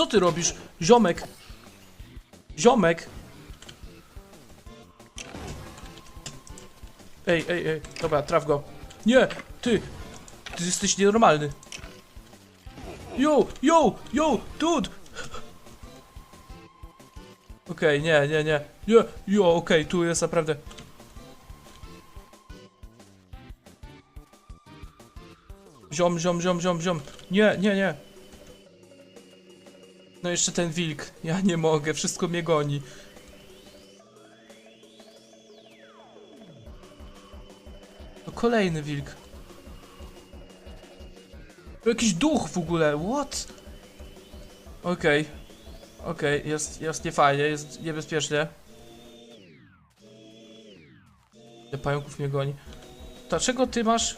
co ty robisz? Ziomek. Ziomek. Ej, ej, ej. Dobra, traf go. Nie, ty. Ty jesteś nienormalny. Yo, yo, yo, dude. Okej, nie, nie, nie. Nie, jo, okej, tu jest naprawdę. Ziom, ziom, ziom, ziom, ziom. Nie, nie, nie. No jeszcze ten wilk. Ja nie mogę, wszystko mnie goni. To kolejny wilk. Jakiś duch w ogóle, what? Okej. Okej, jest, jest niefajnie, jest niebezpiecznie. Pająków mnie goni. Dlaczego ty masz